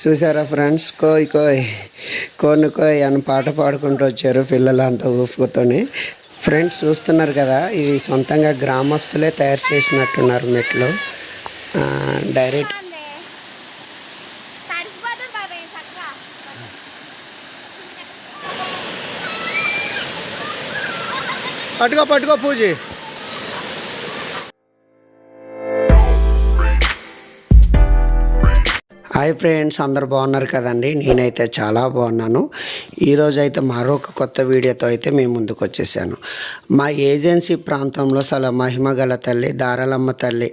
చూసారా ఫ్రెండ్స్? కోయ్ కోయ్ కోను కోయ్ అని పాట పాడుకుంటూ వచ్చారు పిల్లలంతా ఊపుకుతోని. ఫ్రెండ్స్ చూస్తున్నారు కదా ఇది సొంతంగా గ్రామస్తులే తయారు చేసినట్టున్నారు మెట్లు. డైరెక్ట్ పట్టుకో పట్టుకో పూజీ. హాయ్ ఫ్రెండ్స్ అందరు బాగున్నారు కదండి? నేనైతే చాలా బాగున్నాను. ఈరోజు అయితే మరొక కొత్త వీడియోతో అయితే మేము ముందుకు వచ్చేసాను. మా ఏజెన్సీ ప్రాంతంలో అసలు మహిమ గల తల్లి దారాలమ్మ తల్లి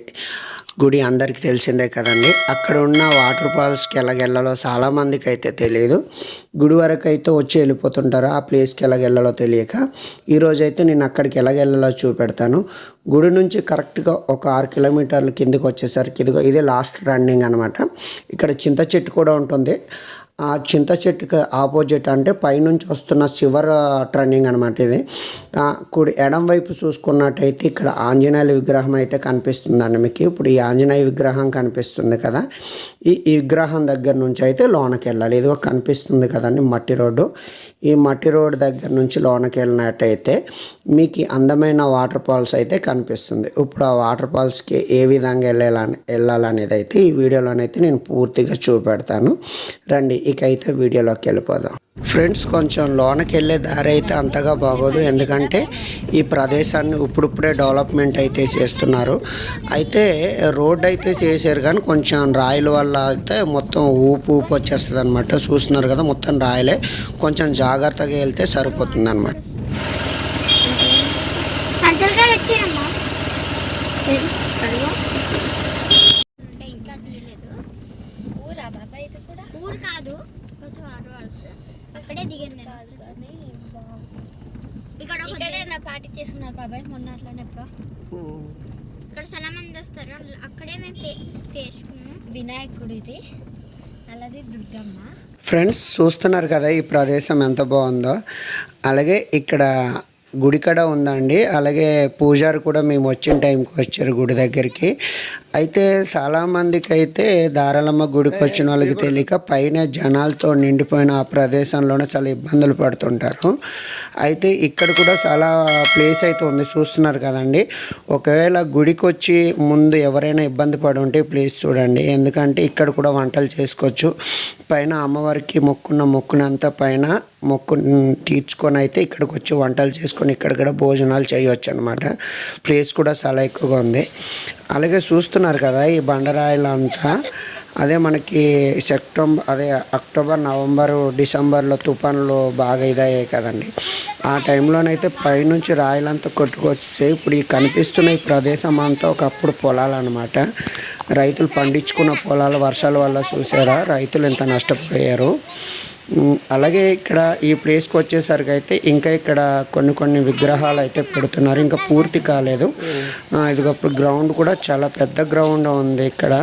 గుడి అందరికీ తెలిసిందే కదండి. అక్కడ ఉన్న వాటర్ ఫాల్స్కి ఎలాగెళ్ళాలో చాలామందికి అయితే తెలియదు గుడి వరకు అయితే వచ్చి వెళ్ళిపోతుంటారు. ఆ ప్లేస్కి ఎలాగెళ్ళాలో తెలియక. ఈరోజు అయితే నేను అక్కడికి ఎలాగెళ్ళాలో చూపెడతాను. గుడి నుంచి కరెక్ట్గా ఒక ఆరు కిలోమీటర్ల కిందకి వచ్చేసరికి ఇదిగో ఇదే లాస్ట్ రన్నింగ్ అనమాట ఇక్కడ చింత చెట్టు కూడా ఉంటుంది. ఆ చింత చెట్టుకి ఆపోజిట్ అంటే పైనుంచి వస్తున్న శివర్ ట్రన్నింగ్ అనమాట ఇది. కుడి ఎడం వైపు చూసుకున్నట్టయితే ఇక్కడ ఆంజనేయుల విగ్రహం అయితే కనిపిస్తుందండి మీకు. ఇప్పుడు ఈ ఆంజనేయ విగ్రహం కనిపిస్తుంది కదా. ఈ ఈ విగ్రహం దగ్గర నుంచి అయితే లోనకి వెళ్ళాలి. ఒక కనిపిస్తుంది కదండి మట్టి రోడ్డు. ఈ మట్టి రోడ్డు దగ్గర నుంచి లోనకి వెళ్ళినట్టయితే మీకు అందమైన వాటర్ ఫాల్స్ అయితే కనిపిస్తుంది. ఇప్పుడు ఆ వాటర్ ఫాల్స్కి ఏ విధంగా వెళ్ళాలని వెళ్ళాలనేది అయితే ఈ వీడియోలోనైతే నేను పూర్తిగా చూపెడతాను. రండి ఇకైతే అయితే వీడియోలోకి వెళ్ళిపోదాం. ఫ్రెండ్స్ కొంచెం లోనకి వెళ్ళే దారి అయితే అంతగా బాగోదు. ఎందుకంటే ఈ ప్రదేశాన్ని ఇప్పుడిప్పుడే డెవలప్మెంట్ అయితే చేస్తున్నారు. అయితే రోడ్ అయితే చేశారు కానీ కొంచెం రాయల వల్ల అయితే మొత్తం ఊపు ఊపు వచ్చేస్తుంది అనమాట చూస్తున్నారు కదా మొత్తం రాయలే. కొంచెం జాగ్రత్తగా వెళ్తే సరిపోతుంది అనమాట అంతలుగా వచ్చానమ్మా అంటే ఇంకా తీయలేదు ఊరా బాబాయ్ ఇది కూడా ఊరు కాదు కొంచెం వాటర్ ఫాల్స్ అక్కడే దిగాను నేను కాదు కానీ ఇక్కడ ఒక ఇక్కడే నా పార్టీ చేసుకున్నారు బాబాయ్ మొన్న అట్లనే ఎప్పుడో ఇక్కడ చాలా మంది వస్తారు అక్కడే మేము పేర్చుకున్నాం వినాయకుడు ఇది అలాది దుర్గమ్మ. ఫ్రెండ్స్ చూస్తున్నారు కదా ఈ ప్రదేశం ఎంత బాగుందో. అలాగే ఇక్కడ గుడి కూడా ఉందండి. అలాగే పూజారు కూడా మేము వచ్చిన టైంకి వచ్చారు గుడి దగ్గరికి. అయితే చాలామందికి అయితే దారాలమ్మ గుడికి వచ్చిన వాళ్ళకి తెలియక పైన జనాలతో నిండిపోయిన ఆ ప్రదేశంలోనే చాలా ఇబ్బందులు పడుతుంటారు. అయితే ఇక్కడ కూడా చాలా ప్లేస్ అయితే ఉంది. చూస్తున్నారు కదండి. ఒకవేళ గుడికి వచ్చి ముందు ఎవరైనా ఇబ్బంది పడి ఉంటే ప్లేస్ చూడండి. ఎందుకంటే ఇక్కడ కూడా వంటలు చేసుకోవచ్చు. పైన అమ్మవారికి మొక్కున్న మొక్కునంత పైన మొక్కు తీర్చుకొని అయితే ఇక్కడికి వచ్చి వంటలు చేసుకొని ఇక్కడ కూడా భోజనాలు చేయొచ్చు అనమాట ప్లేస్ కూడా చాలా ఎక్కువగా ఉంది. అలాగే చూస్తున్నారు కదా ఈ బండరాయిలంతా. అదే మనకి సెప్టెంబర్ అదే అక్టోబర్ నవంబర్ డిసెంబర్లో తుఫాన్లు బాగా ఇదయ్యాయి కదండి. ఆ టైంలోనైతే పైనుంచి రాయలంతా కొట్టుకొచ్చేసి ఇప్పుడు ఈ కనిపిస్తున్న ఈ ప్రదేశం అంతా ఒకప్పుడు పొలాలన్నమాట. రైతులు పండించుకున్న పొలాలు వర్షాల వల్ల చూసారా రైతులు ఎంత నష్టపోయారు. అలాగే ఇక్కడ ఈ ప్లేస్కి వచ్చేసరికి అయితే ఇంకా ఇక్కడ కొన్ని కొన్ని విగ్రహాలు అయితే పెడుతున్నారు ఇంకా పూర్తి కాలేదు. ఇదిగప్పుడు ఇదిగో గ్రౌండ్ కూడా చాలా పెద్ద గ్రౌండ్ ఉంది ఇక్కడ.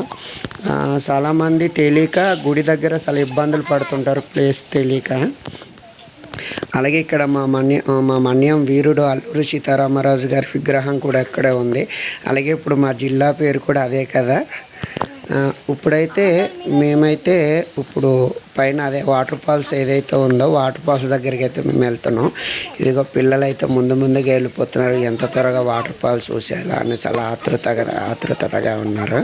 చాలామంది తెలియక గుడి దగ్గర చాలా ఇబ్బందులు పడుతుంటారు ప్లేస్ తెలియక అలాగే ఇక్కడ మా మన్య మా మన్యం వీరుడు అల్లూరు సీతారామరాజు గారి విగ్రహం కూడా ఇక్కడే ఉంది. అలాగే ఇప్పుడు మా జిల్లా పేరు కూడా అదే కదా. ఇప్పుడైతే మేమైతే ఇప్పుడు పైన అదే వాటర్ ఫాల్స్ ఏదైతే ఉందో వాటర్ ఫాల్స్ దగ్గరికి అయితే మేము వెళ్తున్నాం. ఇదిగో పిల్లలు అయితే ముందు ముందుగా వెళ్ళిపోతున్నారు. ఎంత త్వరగా వాటర్ ఫాల్స్ చూసేలా అని చాలా ఆతృతగా ఆతృతగా ఉన్నారు.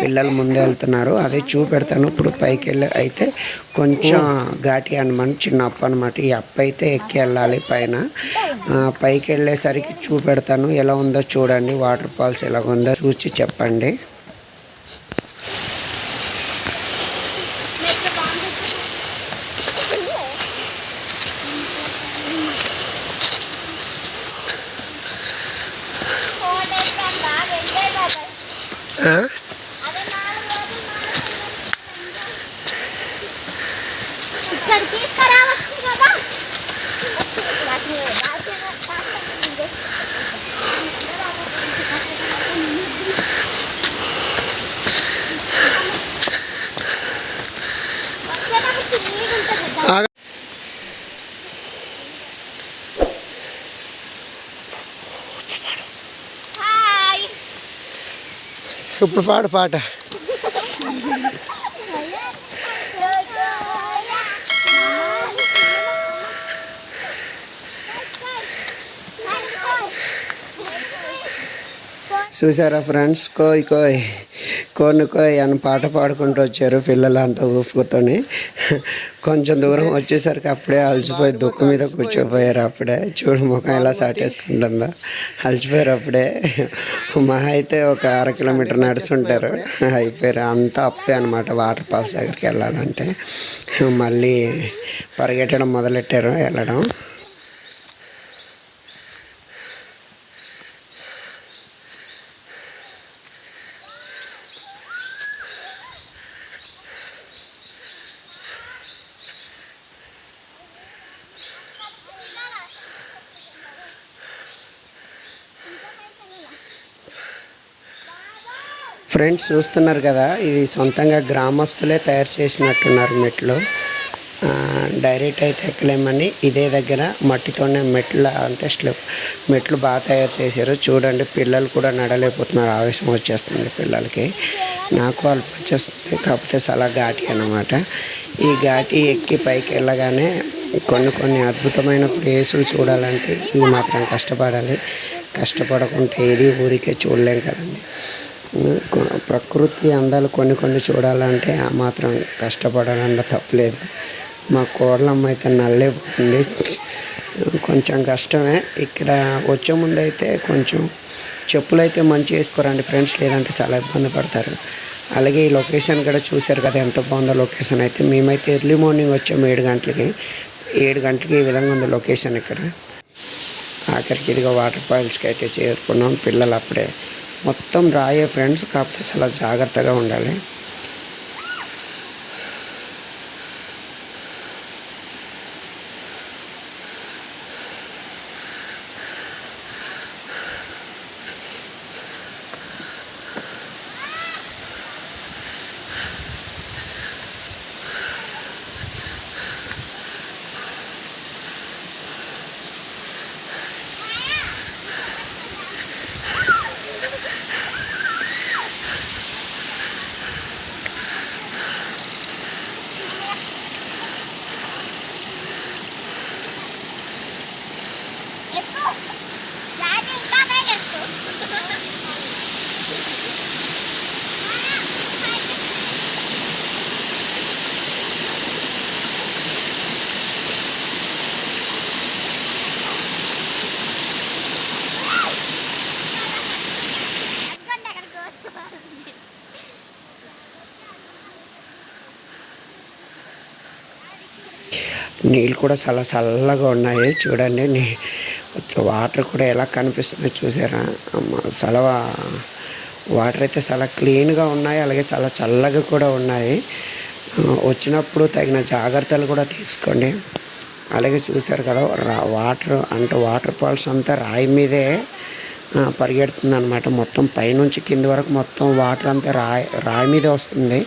పిల్లలు ముందే వెళ్తున్నారు. అదే చూపెడతాను. ఇప్పుడు పైకి వెళ్ళి అయితే కొంచెం ఘాటి అనమాట చిన్న అప్ప అనమాట ఈ అప్ప అయితే ఎక్కి వెళ్ళాలి పైన. పైకి వెళ్ళేసరికి చూపెడతాను. ఎలా ఉందో చూడండి. వాటర్ ఫాల్స్ ఎలా ఉందో చూసి చెప్పండి. Super fat fat. Susah friends, koi koi. కోని కోయ్ అని పాట పాడుకుంటూ వచ్చారు పిల్లలు అంతా ఊపుకుతోని. కొంచెం దూరం వచ్చేసరికి అప్పుడే అలసిపోయి దుక్కు మీద కూర్చోపోయారు అప్పుడే. చూడు ముఖం ఎలా సాటేసుకుంటుందో అలసిపోయారు అప్పుడే. మా అయితే ఒక అర కిలోమీటర్ నడుస్తుంటారు. అయిపోయారు. అంతా అప్పే అనమాట వాటర్ ఫాల్స్ దగ్గరికి వెళ్ళాలంటే. మళ్ళీ పరిగెట్టడం మొదలెట్టారు వెళ్ళడం. ఫ్రెండ్స్ చూస్తున్నారు కదా ఇది సొంతంగా గ్రామస్తులే తయారు చేసినట్టున్నారు మెట్లు. డైరెక్ట్ అయితే ఎక్కలేమని ఇదే దగ్గర మట్టితోనే మెట్ల అంటే స్లిప్ మెట్లు బాగా తయారు చేశారు. చూడండి పిల్లలు కూడా నడలేకపోతున్నారు. ఆవేశం వచ్చేస్తుంది పిల్లలకి. నాకు అల్ప వచ్చేస్తుంది కాకపోతే చాలా ఘాటి అన్నమాట. ఈ ఘాటి ఎక్కి పైకి వెళ్ళగానే కొన్ని కొన్ని అద్భుతమైన ప్లేసులు చూడాలంటే ఈ మాత్రం కష్టపడాలి. కష్టపడకుంటే ఏది ఊరికే చూడలేం కదండి. ప్రకృతి అందాలు కొన్ని కొన్ని చూడాలంటే ఆ మాత్రం కష్టపడాలన్న తప్పలేదు మా కోడలమ్మ అయితే నల్లేపోతుంది కొంచెం కష్టమే. ఇక్కడ వచ్చే ముందు అయితే కొంచెం చెప్పులు అయితే మంచి వేసుకోరండి. ఫ్రెండ్స్ లేదంటే చాలా ఇబ్బంది పడతారు. అలాగే ఈ లొకేషన్ కూడా చూశారు కదా ఎంత బాగుందో లొకేషన్ అయితే. మేమైతే ఎర్లీ మార్నింగ్ వచ్చాము ఏడు గంటలకి. ఏడు గంటలకి ఈ విధంగా ఉంది లొకేషన్ ఇక్కడ. ఆఖరికి ఇదిగో వాటర్ ఫాల్స్కి అయితే చేరుకున్నాం. పిల్లలు అప్పుడే మొత్తం రాయే ఫ్రెండ్స్ కాకపోతే చాలా జాగ్రత్తగా ఉండాలి. నీళ్ళు కూడా చాలా చల్లగా ఉన్నాయి. చూడండి నీ వాటర్ కూడా ఎలా కనిపిస్తుందో చూసారా? చాలా వాటర్ అయితే చాలా క్లీన్గా ఉన్నాయి. అలాగే చాలా చల్లగా కూడా ఉన్నాయి. వచ్చినప్పుడు తగిన జాగ్రత్తలు కూడా తీసుకోండి. అలాగే చూశారు కదా రా వాటర్ అంటే వాటర్ ఫాల్స్ అంతా రాయి మీదే పరిగెడుతుంది అనమాట మొత్తం పైనుంచి కింది వరకు మొత్తం వాటర్ అంతా రాయి రాయి మీదే వస్తుంది.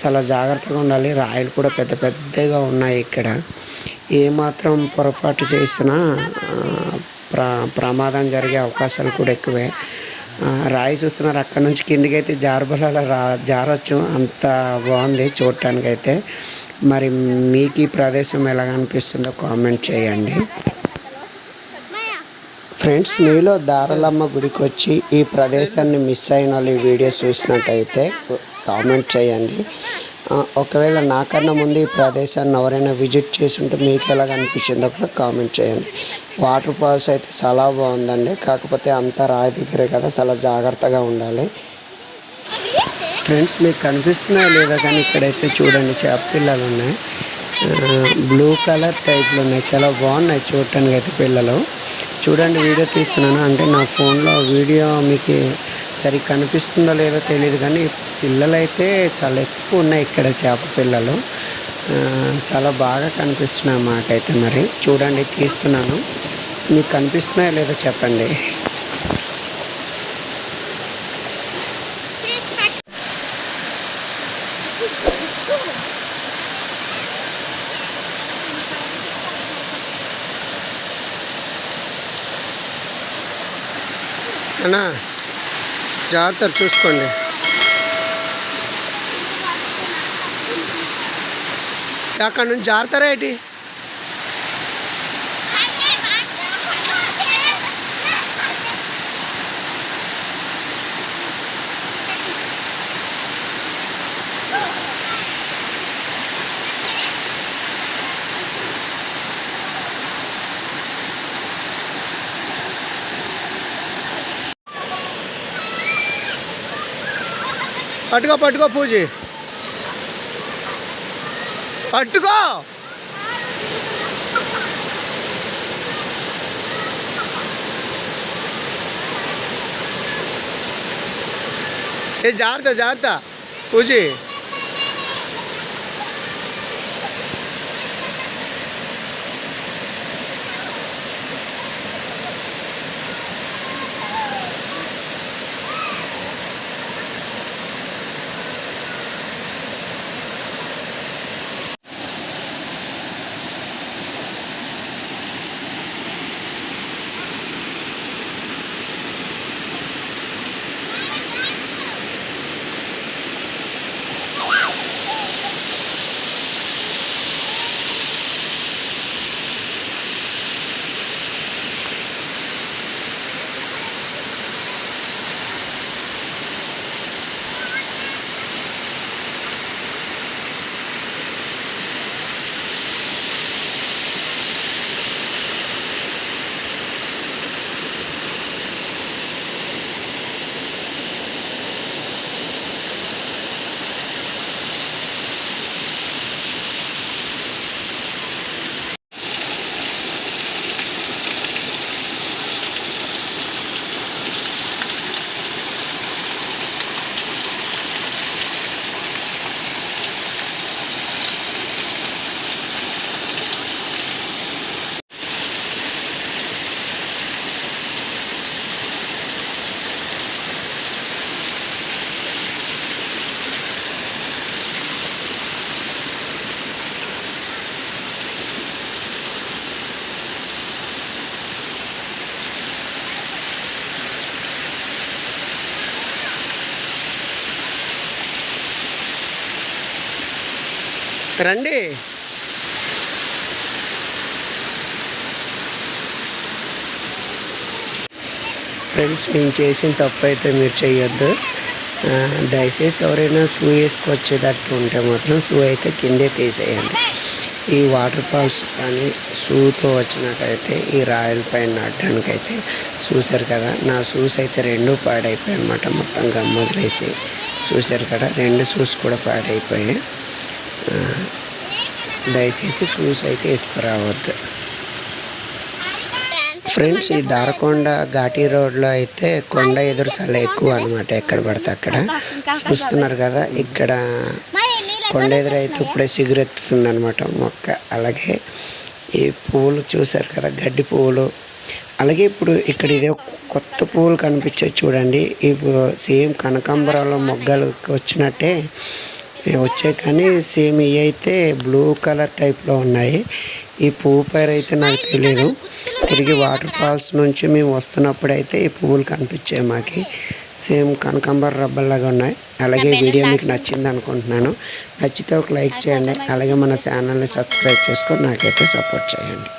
చాలా జాగ్రత్తగా ఉండాలి. రాయిలు కూడా పెద్ద పెద్దగా ఉన్నాయి ఇక్కడ. ఏమాత్రం పొరపాటు చేసినా ప్రా ప్ర ప్రమాదం జరిగే అవకాశాలు కూడా ఎక్కువే. రాయి చూస్తున్నారు. అక్కడ నుంచి కిందికి అయితే జారబల రా జారొచ్చు అంత బాగుంది చూడటానికైతే. మరి మీకు ఈ ప్రదేశం ఎలాగ అనిపిస్తుందో కామెంట్ చేయండి. ఫ్రెండ్స్ మీలో దారలమ్మ గుడికి వచ్చి ఈ ప్రదేశాన్ని మిస్ అయిన వాళ్ళు ఈ వీడియో చూసినట్టయితే కామెంట్ చేయండి. ఒకవేళ నాకన్నా ముందు ఈ ప్రదేశాన్ని ఎవరైనా విజిట్ చేసి ఉంటే మీకు ఎలాగ అనిపించిందో కూడా కామెంట్ చేయండి. వాటర్ ఫాల్స్ అయితే చాలా బాగుందండి. కాకపోతే అంతా రాయి దగ్గరే కదా చాలా జాగ్రత్తగా ఉండాలి. ఫ్రెండ్స్ మీకు కనిపిస్తున్నాయో లేదా కానీ ఇక్కడైతే చూడండి చేపపిల్లలు ఉన్నాయి. బ్లూ కలర్ టైప్లు ఉన్నాయి. చాలా బాగున్నాయి చూడటానికి అయితే పిల్లలు. చూడండి వీడియో తీస్తున్నాను. అంటే నా ఫోన్లో వీడియో మీకు సరి కనిపిస్తుందో లేదో తెలియదు కానీ పిల్లలు అయితే చాలా ఎక్కువ ఉన్నాయి ఇక్కడ చేప పిల్లలు. చాలా బాగా కనిపిస్తున్నాయి మాకైతే మరి. చూడండి తీస్తున్నాను. మీకు కనిపిస్తున్నాయో లేదో చెప్పండి. అన్నా జాగ్రత్త చూసుకోండి. అక్కడ నుంచి జాగ్రత్తరా ఏంటి? పట్టుకో పట్టుకో పూజి. పట్టుకో! ఏ జాగ్రత్త జాగ్రత్త. పూజి. రండి. ఫ్రెండ్స్ నేను చేసిన తప్పు అయితే మీరు చేయొద్దు దయచేసి ఎవరైనా షూ వేసుకొచ్చేటట్టు ఉంటే మాత్రం షూ అయితే కిందే తీసేయండి. ఈ వాటర్ ఫాల్స్ కానీ షూతో వచ్చినట్టయితే ఈ రాయల్ పైన నాటడానికి అయితే చూశారు కదా. నా షూస్ అయితే రెండు పాడైపోయాయి అన్నమాట మొత్తం గమ్మదిలేసి చూశారు కదా రెండు షూస్ కూడా పాడైపోయాయి. దయచేసి షూస్ అయితే వేసుకురావద్దు. ఫ్రెండ్స్ ఈ దారకొండ ఘాటీ రోడ్లో అయితే కొండ ఎదురు చాలా ఎక్కువ అనమాట ఎక్కడ పడితే అక్కడ. చూస్తున్నారు కదా ఇక్కడ కొండ ఎదురైతే ఇప్పుడే సిగురెత్తుతుంది అనమాట మొక్క. అలాగే ఈ పువ్వులు చూసారు కదా గడ్డి పువ్వులు. అలాగే ఇప్పుడు ఇక్కడ ఇదే కొత్త పువ్వులు కనిపించే చూడండి. ఇవి సేమ్ కనకాంబరాల మొగ్గలు వచ్చినట్టే ఇవి వచ్చాయి కానీ సేమ్ ఇవి అయితే బ్లూ కలర్ టైప్లో ఉన్నాయి. ఈ పువ్వు పేరు అయితే నాకు తెలియదు తిరిగి వాటర్ ఫాల్స్ నుంచి మేము వస్తున్నప్పుడు అయితే ఈ పువ్వులు కనిపించాయి మాకి. సేమ్ కనకాంబర రబ్బల్లాగా ఉన్నాయి. అలాగే వీడియో మీకు నచ్చింది అనుకుంటున్నాను. నచ్చితే ఒక లైక్ చేయండి. అలాగే మన ఛానల్ని సబ్స్క్రైబ్ చేసుకొని నాకైతే సపోర్ట్ చేయండి.